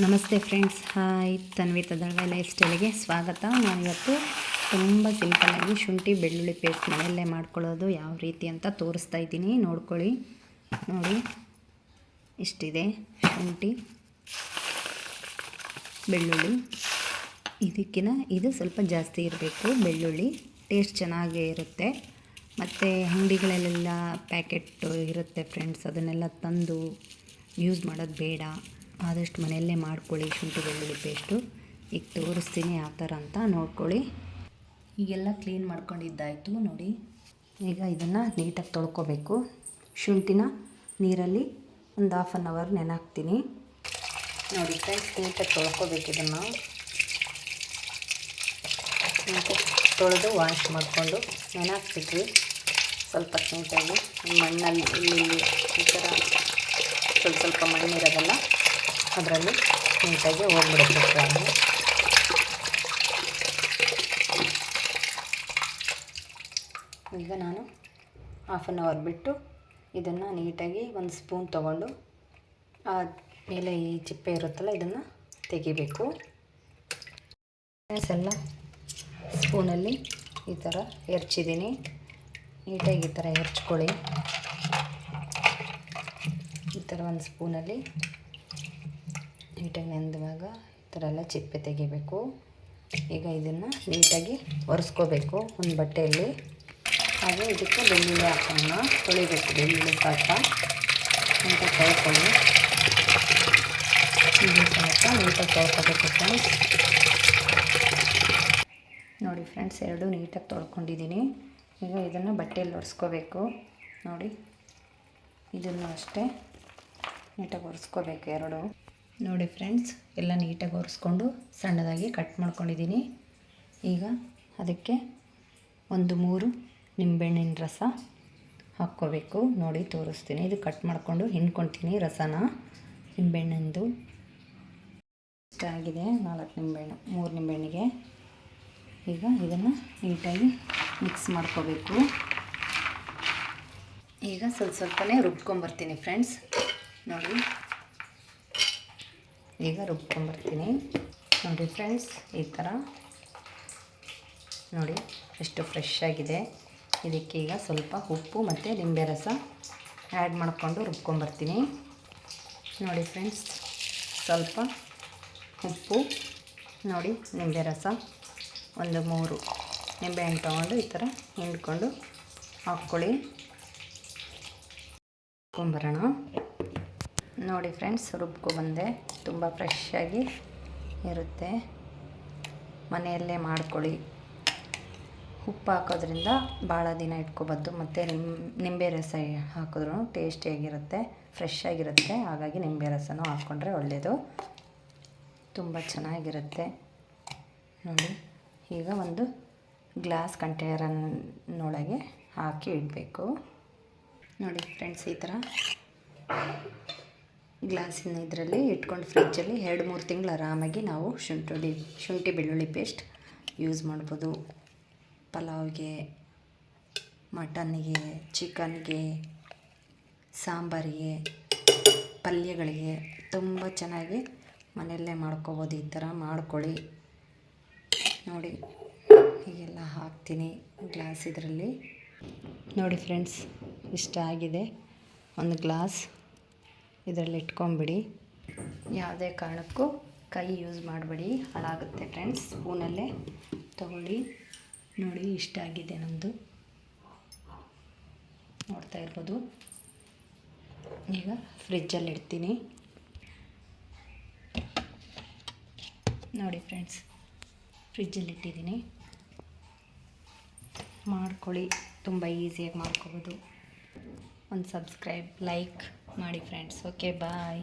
ನಮಸ್ತೆ friends. Hi Tanvi ತದಳ್ವ life ಸ್ಟೈಲಿಗೆ ಸ್ವಾಗತ. ನಾನಿವತ್ತು ತುಂಬ ಸಿಂಪಲ್ಲಾಗಿ ಶುಂಠಿ, ಬೆಳ್ಳುಳ್ಳಿ ಪೇಸ್ಟ್ ಮನೆಯಲ್ಲೇ ಮಾಡ್ಕೊಳ್ಳೋದು ಯಾವ ರೀತಿ ಅಂತ ತೋರಿಸ್ತಾ ಇದ್ದೀನಿ. ನೋಡ್ಕೊಳ್ಳಿ. ನೋಡಿ. ಇಷ್ಟಿದೆ. ಶುಂಠಿ, ಬೆಳ್ಳುಳ್ಳಿ. ಇದಕ್ಕಿನ ಇದು ಸ್ವಲ್ಪ ಜಾಸ್ತಿ ಇರಬೇಕು. ಬೆಳ್ಳುಳ್ಳಿ ಟೇಸ್ಟ್ ಚೆನ್ನಾಗೇ ಇರುತ್ತೆ. ಮತ್ತು ಅಂಗಡಿಗಳಲ್ಲೆಲ್ಲ ಪ್ಯಾಕೆಟ್ ಇರುತ್ತೆ ಫ್ರೆಂಡ್ಸ್. ಅದನ್ನೆಲ್ಲ ತಂದು ಯೂಸ್ ಮಾಡೋದು ಬೇಡ. ಆದಷ್ಟು ಮನೆಯಲ್ಲೇ ಮಾಡ್ಕೊಳ್ಳಿ, ಶುಂಠಿ, ಬೆಳ್ಳುಳ್ಳಿ ಪೇಸ್ಟು. ಈಗ ತೋರಿಸ್ತೀನಿ ಯಾವ ಥರ ಅಂತ ನೋಡ್ಕೊಳ್ಳಿ. ಈಗೆಲ್ಲ ಕ್ಲೀನ್ ಮಾಡ್ಕೊಂಡಿದ್ದಾಯಿತು ನೋಡಿ. ಈಗ ಇದನ್ನು ನೀಟಾಗಿ ತೊಳ್ಕೊಬೇಕು. ಶುಂಠಿನ ನೀರಲ್ಲಿ ಒಂದು ಹಾಫ್ ಆನ್ ಅವರ್ ನೆನಾಕ್ತೀನಿ. ನೋಡಿ ಫ್ರೆಂಡ್ಸ್, ನೀಟಾಗಿ ತೊಳ್ಕೊಬೇಕು ಇದನ್ನು. ತೊಳೆದು ವಾಶ್ ಮಾಡಿಕೊಂಡು ಹಾಕ್ತಿವಿ ಸ್ವಲ್ಪ ನೀಟಾಗಿ. ಮಣ್ಣಲ್ಲಿ ಈ ಥರ ಸ್ವಲ್ಪ ಸ್ವಲ್ಪ ಮಣ್ಣಿರೋದಲ್ಲ. ಅದರಲ್ಲಿ ನೀಟಾಗಿ ಹೋಗ್ಬಿಡುತ್ತೆ ಫ್ರೈ ಈಗ ನಾನು ಹಾಫ್ ಆನ್ ಅವರ್ ಬಿಟ್ಟು ಇದನ್ನು ನೀಟಾಗಿ ಒಂದು ಸ್ಪೂನ್ ತೊಗೊಂಡು ಮೇಲೆ ಈ ಚಿಪ್ಪೆ ಇರುತ್ತಲ್ಲ, ಇದನ್ನು ತೆಗಿಬೇಕು. ಎಲ್ಲ, ಸ್ಪೂನಲ್ಲಿ ಈ ಥರ ಹೆರ್ಚಿದ್ದೀನಿ ನೀಟಾಗಿ ಈ ಥರ ಹೆರ್ಚ್ಕೊಳ್ಳಿ ಈ ಥರ ಒಂದು ಸ್ಪೂನಲ್ಲಿ ನೀಟಾಗಿ ನೆನೆದಾಗ ಈ ಥರ ಎಲ್ಲ ಚಿಪ್ಪೆ ತೆಗಿಬೇಕು. ಈಗ ಇದನ್ನು ನೀಟಾಗಿ ಒರೆಸ್ಕೋಬೇಕು ಒಂದು ಬಟ್ಟೆಯಲ್ಲಿ. ಹಾಗೆ ಇದಕ್ಕೆ ಬೆಳ್ಳುಳ್ಳಿ ಹಾಕೋಣ. ತೊಳಿಬೇಕು ಬೆಳ್ಳುಳ್ಳಿ ಪಾಕ. ನೀಟಾಗಿ ತೊಳ್ಕೊಳ್ಳಿ. ನೀಟಾಗಿ ತೊಳ್ಕೊಬೇಕು ಫ್ರೆಂಡ್ಸ್ ನೋಡಿ ಫ್ರೆಂಡ್ಸ್ ಎರಡು ನೀಟಾಗಿ ತೊಳ್ಕೊಂಡಿದ್ದೀನಿ. ಈಗ ಇದನ್ನು ಬಟ್ಟೆಯಲ್ಲಿ ಒರೆಸ್ಕೋಬೇಕು. ನೋಡಿ. ಇದನ್ನು ಅಷ್ಟೇ ನೀಟಾಗಿ ಒರೆಸ್ಕೋಬೇಕು ಎರಡು. ನೋಡಿ ಫ್ರೆಂಡ್ಸ್, ಎಲ್ಲ ನೀಟಾಗಿ ಒರೆಸ್ಕೊಂಡು ಸಣ್ಣದಾಗಿ ಕಟ್ ಮಾಡ್ಕೊಂಡಿದ್ದೀನಿ. ಈಗ ಅದಕ್ಕೆ ಒಂದು ಮೂರು ನಿಂಬೆಹಣ್ಣಿನ ರಸ ಹಾಕ್ಕೋಬೇಕು. ನೋಡಿ, ತೋರಿಸ್ತೀನಿ. ಇದು ಕಟ್ ಮಾಡಿಕೊಂಡು ಹಿಂಡ್ಕೊತೀನಿ ರಸನ. ನಿಂಬೆಹಣ್ಣಿಂದು ಇಷ್ಟ ಆಗಿದೆ. ನಾಲ್ಕು ನಿಂಬೆಹಣ್ಣು, ಮೂರು ನಿಂಬೆಹಣ್ಣಿಗೆ. ಈಗ ಇದನ್ನು ನೀಟಾಗಿ ಮಿಕ್ಸ್ ಮಾಡ್ಕೋಬೇಕು. ಈಗ ಸ್ವಲ್ಪ ಸ್ವಲ್ಪನೇ ರುಬ್ಕೊಂಬರ್ತೀನಿ ಫ್ರೆಂಡ್ಸ್. ನೋಡಿ ಈಗ ರುಬ್ಕೊಂಬರ್ತೀನಿ. ನೋಡಿ ಫ್ರೆಂಡ್ಸ್ ಈ ಥರ ನೋಡಿ, ಎಷ್ಟು ಫ್ರೆಶ್ ಆಗಿದೆ. ಇದಕ್ಕೆ ಈಗ ಸ್ವಲ್ಪ ಉಪ್ಪು ಮತ್ತು ನಿಂಬೆ ರಸ ಆ್ಯಡ್ ಮಾಡಿಕೊಂಡು ರುಬ್ಕೊಂಬರ್ತೀನಿ. ನೋಡಿ ಫ್ರೆಂಡ್ಸ್ ಸ್ವಲ್ಪ ಉಪ್ಪು, ನೋಡಿ ನಿಂಬೆ ರಸ, ಒಂದು ಮೂರು ನಿಂಬೆಹಣ್ಣು ತೊಗೊಂಡು ಈ ಥರ ಹಿಂಡ್ಕೊಂಡು ಹಾಕ್ಕೊಳ್ಳಿ. ರುಬ್ಕೊಂಬರೋಣ. ನೋಡಿ ಫ್ರೆಂಡ್ಸ್ ರುಬ್ಕೊಬಂದೆ ತುಂಬ ಫ್ರೆಶ್ಶಾಗಿ ಇರುತ್ತೆ. ಮನೆಯಲ್ಲೇ ಮಾಡ್ಕೊಳ್ಳಿ. ಉಪ್ಪು ಹಾಕೋದ್ರಿಂದ ಭಾಳ ದಿನ ಇಟ್ಕೋಬಾರ್ದು. ಮತ್ತು ನಿಂಬೆ ರಸ ಹಾಕಿದ್ರೂ ಟೇಸ್ಟಿಯಾಗಿರುತ್ತೆ ಫ್ರೆಶ್ ಆಗಿರುತ್ತೆ. ಹಾಗಾಗಿ ನಿಂಬೆ ರಸನೂ ಹಾಕ್ಕೊಂಡ್ರೆ ಒಳ್ಳೆಯದು ತುಂಬ ಚೆನ್ನಾಗಿರುತ್ತೆ. ನೋಡಿ, ಈಗ ಒಂದು ಗ್ಲಾಸ್ ಕಂಟೈನರನ್ನೊಳಗೆ ಹಾಕಿ ಇಡಬೇಕು. ನೋಡಿ ಫ್ರೆಂಡ್ಸ್, ಈ ಥರ ಗ್ಲಾಸಿನ ಇದರಲ್ಲಿ ಇಟ್ಕೊಂಡು ಫ್ರಿಜ್ಜಲ್ಲಿ ಎರಡು ಮೂರು ತಿಂಗಳು ಆರಾಮಾಗಿ ನಾವು ಶುಂಠಿ ಶುಂಠಿ ಬೆಳ್ಳುಳ್ಳಿ ಪೇಸ್ಟ್ ಯೂಸ್ ಮಾಡ್ಬೋದು. ಪಲಾವ್ಗೆ, ಮಟನ್ಗೆ, ಚಿಕನ್ಗೆ, ಸಾಂಬಾರಿಗೆ, ಪಲ್ಯಗಳಿಗೆ ತುಂಬ ಚೆನ್ನಾಗಿ ಮನೆಯಲ್ಲೇ ಮಾಡ್ಕೋಬೋದು ಈ ಥರ ಮಾಡ್ಕೊಳ್ಳಿ. ನೋಡಿ, ಹೀಗೆಲ್ಲ ಹಾಕ್ತೀನಿ ಗ್ಲಾಸ್ ಇದರಲ್ಲಿ. ನೋಡಿ ಫ್ರೆಂಡ್ಸ್, ಇಷ್ಟ ಆಗಿದೆ. ಒಂದು ಗ್ಲಾಸ್ ಇದರಲ್ಲಿ ಇಟ್ಕೊಂಬಿಡಿ. ಯಾವುದೇ ಕಾರಣಕ್ಕೂ ಕೈ ಯೂಸ್ ಮಾಡಬೇಡಿ. ಹಾಳಾಗುತ್ತೆ ಫ್ರೆಂಡ್ಸ್. ಸ್ಪೂನಲ್ಲೇ ತಗೊಳ್ಳಿ. ನೋಡಿ, ಇಷ್ಟ ಆಗಿದೆ ನಮ್ಮದು ನೋಡ್ತಾ ಇರ್ಬೋದು. ಈಗ ಫ್ರಿಜ್ಜಲ್ಲಿ ಇಡ್ತೀನಿ. ನೋಡಿ ಫ್ರೆಂಡ್ಸ್, ಫ್ರಿಜ್ಜಲ್ಲಿ ಇಟ್ಟಿದ್ದೀನಿ. ಮಾಡ್ಕೊಳ್ಳಿ. ತುಂಬ ಈಸಿಯಾಗಿ ಮಾಡ್ಕೋಬೋದು. ಒಂದು ಸಬ್ಸ್ಕ್ರೈಬ್, ಲೈಕ್ ಮಾಡಿ ಫ್ರೆಂಡ್ಸ್ ಓಕೆ ಬಾಯ್